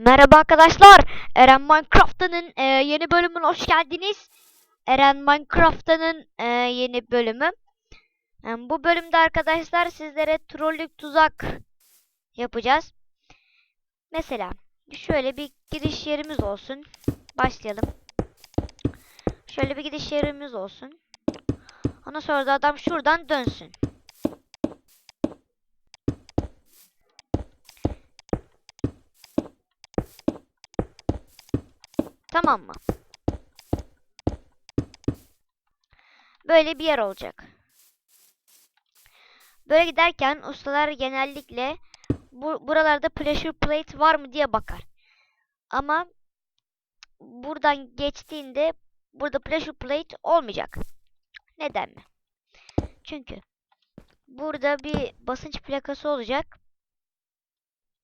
Merhaba arkadaşlar. Eren Minecraft'ın e, yeni bölümüne hoş geldiniz. Eren Minecraft'ın e, yeni bölümü. E, bu bölümde arkadaşlar sizlere trollük tuzak yapacağız. Mesela şöyle bir giriş yerimiz olsun. Başlayalım. Şöyle bir giriş yerimiz olsun. Ondan sonra da adam şuradan dönsün. Tamam mı? Böyle bir yer olacak. Böyle giderken ustalar genellikle bu, buralarda pressure plate var mı diye bakar. Ama buradan geçtiğinde burada pressure plate olmayacak. Neden mi? Çünkü burada bir basınç plakası olacak.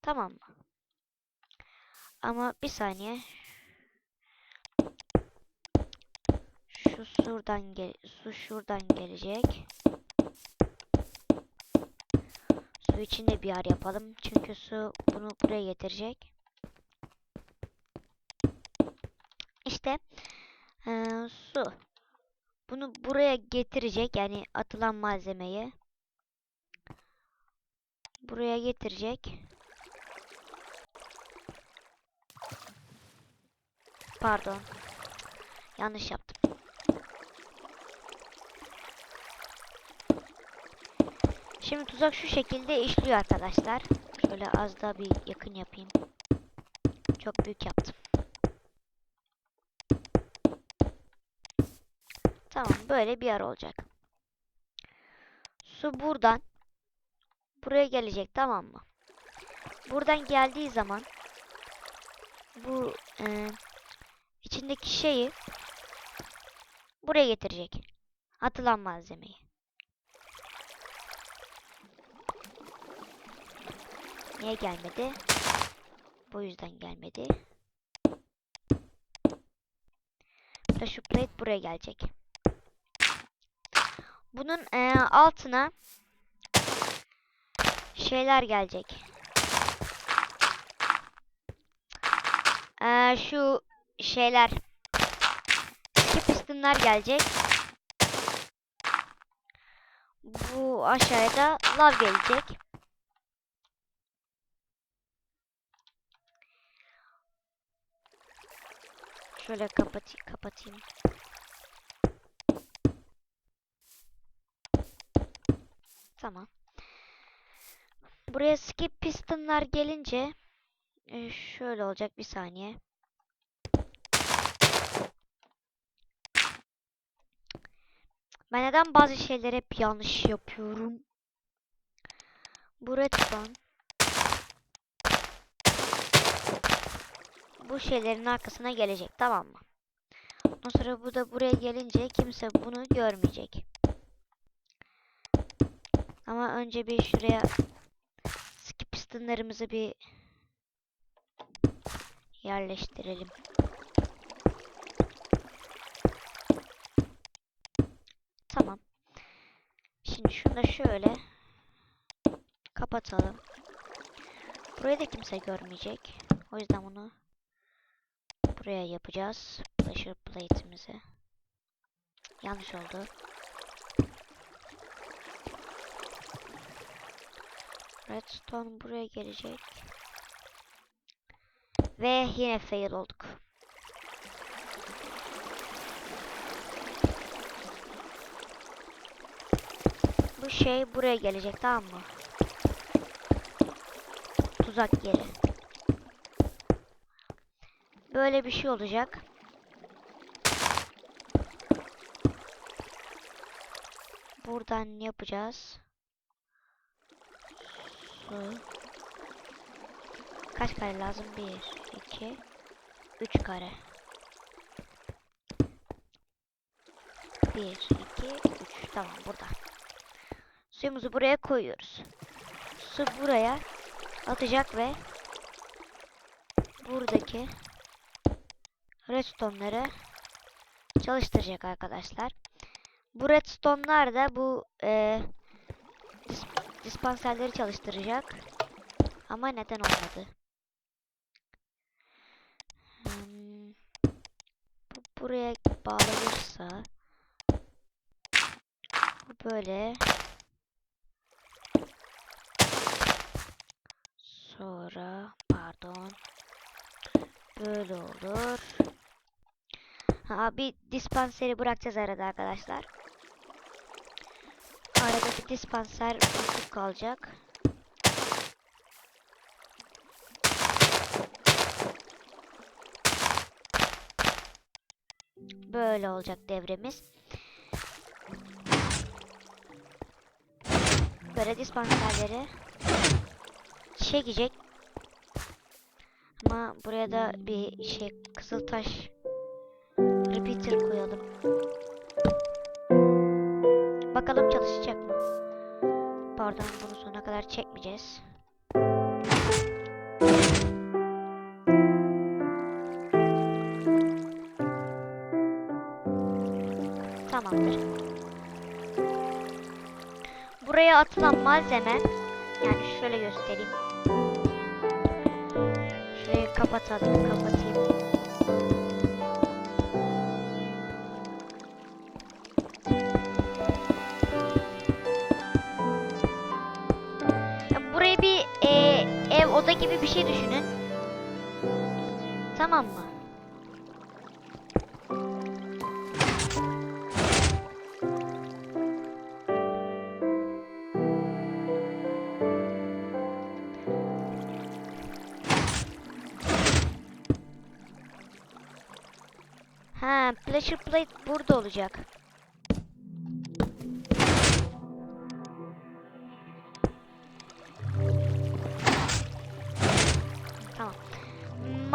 Tamam mı? Ama bir saniye. Şu şuradan gel su şuradan gelecek. Su için de bir yer yapalım. Çünkü su bunu buraya getirecek. İşte eee, su. Bunu buraya getirecek. Yani atılan malzemeyi. Buraya getirecek. Pardon. Yanlış yaptım. Şimdi tuzak şu şekilde işliyor arkadaşlar. Şöyle az daha bir yakın yapayım. Çok büyük yaptım. Tamam böyle bir yer olacak. Su buradan buraya gelecek tamam mı? Buradan geldiği zaman bu e, içindeki şeyi buraya getirecek. Atılan malzemeyi. Niye gelmedi? Bu yüzden gelmedi. Pressure plate buraya gelecek. Bunun eee, altına şeyler gelecek. Eee, şu şeyler iki pistonlar gelecek. Bu aşağıda lav gelecek. Şöyle kapatayım, kapatayım. Tamam. Buraya skip pistonlar gelince e, şöyle olacak bir saniye. Ben neden bazı şeyleri hep yanlış yapıyorum? Bu redstone bu şeylerin arkasına gelecek tamam mı? Ondan sonra bu da buraya gelince kimse bunu görmeyecek. Ama önce bir şuraya skip pistonlarımızı bir yerleştirelim. Tamam. Şimdi şunu da şöyle kapatalım. Burayı da kimse görmeyecek. O yüzden bunu buraya yapacağız. Pressure plate'imizi. Yanlış oldu. Redstone buraya gelecek. Ve yine fail olduk. Bu şey buraya gelecek tamam mı? Tuzak yeri. Böyle bir şey olacak. Buradan yapacağız. Su. Kaç kare lazım? 1, 2, 3 kare. 1, 2, 3. Tamam burada. Suyumuzu buraya koyuyoruz. Su buraya atacak ve buradaki redstone'ları çalıştıracak arkadaşlar. Bu redstone'lar da bu e, dis dispanserleri çalıştıracak. Ama neden olmadı? Hmm, bu buraya bağlanırsa böyle sonra pardon böyle olur Ha bir dispanseri bırakacağız arada arkadaşlar. Arada bir dispanser boşluk kalacak. Böyle olacak devremiz. Böyle dispanserleri çekecek. Ama buraya da bir şey kızıltaş repeater koyalım. Bakalım çalışacak mı? Pardon bunu sonuna kadar çekmeyeceğiz. Tamamdır. Buraya atılan malzeme yani şöyle göstereyim. Şurayı kapatalım, kapatayım. Şey düşünün. Tamam mı? Ha, pressure plate burada olacak.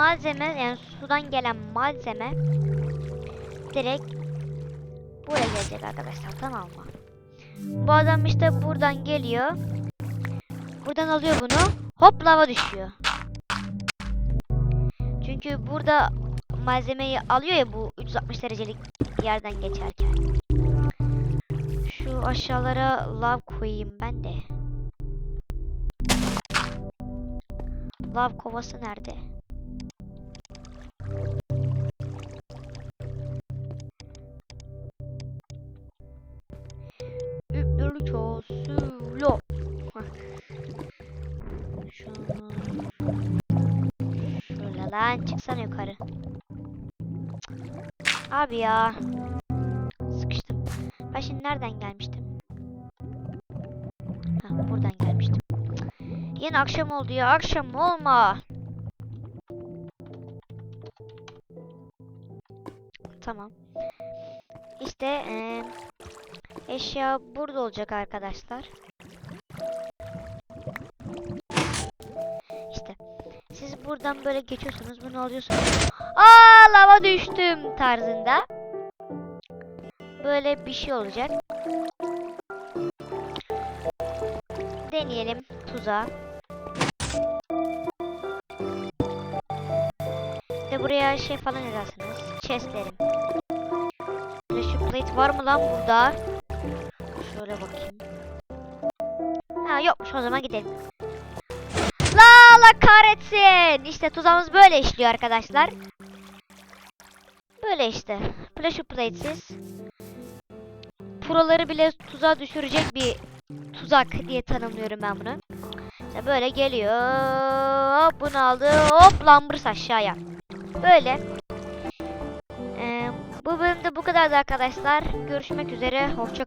Malzeme yani sudan gelen malzeme direkt buraya gelecek arkadaşlar tamam mı? Bu adam işte buradan geliyor. Buradan alıyor bunu. Hop lava düşüyor. Çünkü burada malzemeyi alıyor ya bu 360 derecelik yerden geçerken. Şu aşağılara lav koyayım ben de. Lav kovası nerede? Lan çıksana yukarı. Abi ya. Sıkıştım. Ben şimdi nereden gelmiştim? Ha, buradan gelmiştim. Yine akşam oldu ya. Akşam olma. Tamam. İşte eee, eşya burada olacak arkadaşlar. Buradan böyle geçiyorsunuz. Bunu alıyorsunuz. Aa lava düştüm tarzında. Böyle bir şey olacak. Deneyelim tuzağı. Ve buraya şey falan edersiniz. Chestlerim. Pressure plate var mı lan burada? Şöyle bakayım. Ha yokmuş o zaman gidelim. La la kahretsin. İşte tuzağımız böyle işliyor arkadaşlar. Böyle işte. Pressure plate'siz. Proları bile tuzağa düşürecek bir tuzak diye tanımlıyorum ben bunu. İşte böyle geliyor. Hop bunu aldı. Hop lambırs aşağıya. Böyle. Ee, bu bölümde bu kadardı arkadaşlar. Görüşmek üzere. Hoşça